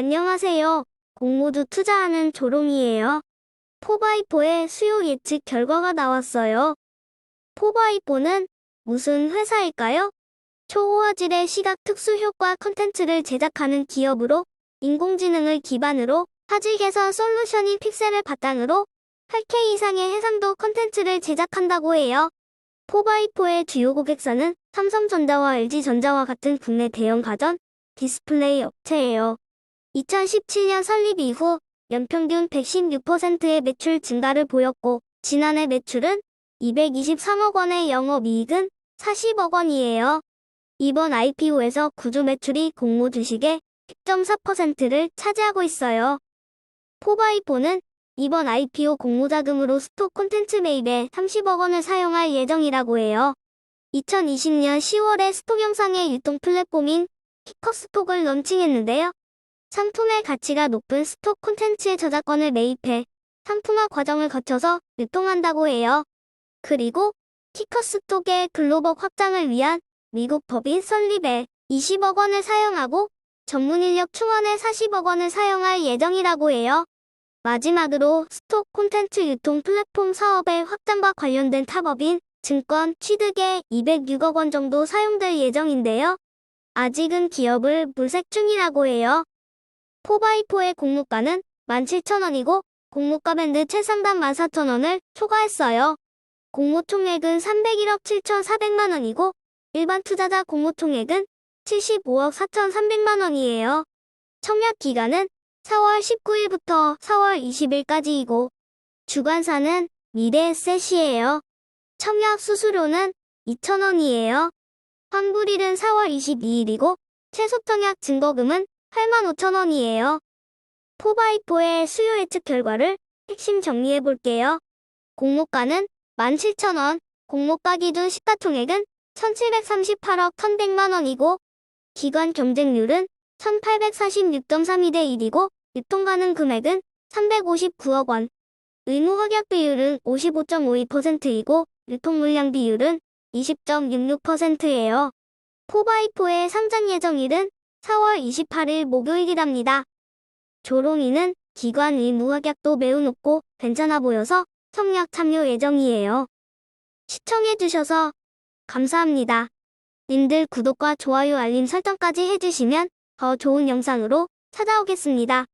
안녕하세요. 공모주 투자하는 조롱이에요. 포바이포의 수요 예측 결과가 나왔어요. 포바이포는 무슨 회사일까요? 초호화질의 시각 특수 효과 컨텐츠를 제작하는 기업으로 인공지능을 기반으로 화질 개선 솔루션인 픽셀을 바탕으로 8K 이상의 해상도 컨텐츠를 제작한다고 해요. 포바이포의 주요 고객사는 삼성전자와 LG전자와 같은 국내 대형 가전 디스플레이 업체예요. 2017년 설립 이후 연평균 116%의 매출 증가를 보였고 지난해 매출은 223억 원의 영업이익은 40억 원이에요. 이번 IPO에서 구주 매출이 공모 주식의 10.4%를 차지하고 있어요. 포바이포는 이번 IPO 공모자금으로 스톡 콘텐츠 매입에 30억 원을 사용할 예정이라고 해요. 2020년 10월에 스톡 영상의 유통 플랫폼인 키커스톡을 런칭했는데요. 상품의 가치가 높은 스톡 콘텐츠의 저작권을 매입해 상품화 과정을 거쳐서 유통한다고 해요. 그리고 키커스톡의 글로벌 확장을 위한 미국 법인 설립에 20억 원을 사용하고 전문 인력 충원에 40억 원을 사용할 예정이라고 해요. 마지막으로 스톡 콘텐츠 유통 플랫폼 사업의 확장과 관련된 탑업인 증권 취득에 206억 원 정도 사용될 예정인데요. 아직은 기업을 물색 중이라고 해요. 포바이포의 공모가는 17,000원이고 공모가 밴드 최상단 14,000원을 초과했어요. 공모 총액은 301억 7,400만 원이고 일반 투자자 공모 총액은 75억 4,300만 원이에요. 청약 기간은 4월 19일부터 4월 20일까지이고 주관사는 미래에셋이에요. 청약 수수료는 2,000원이에요. 환불일은 4월 22일이고 최소 청약 증거금은 8만 5천 원이에요. 포바이포의 수요 예측 결과를 핵심 정리해 볼게요. 공모가는 17,000원, 공모가 기준 시가총액은 1,738억 1,100만 원이고 기관 경쟁률은 1,846.32 대 1이고 유통 가능 금액은 359억 원. 의무 확약 비율은 55.52%이고 유통 물량 비율은 20.66%예요. 포바이포의 상장 예정일은 4월 28일 목요일이랍니다. 조롱이는 기관 의무 확약도 매우 높고 괜찮아 보여서 청약 참여 예정이에요. 시청해주셔서 감사합니다. 님들 구독과 좋아요 알림 설정까지 해주시면 더 좋은 영상으로 찾아오겠습니다.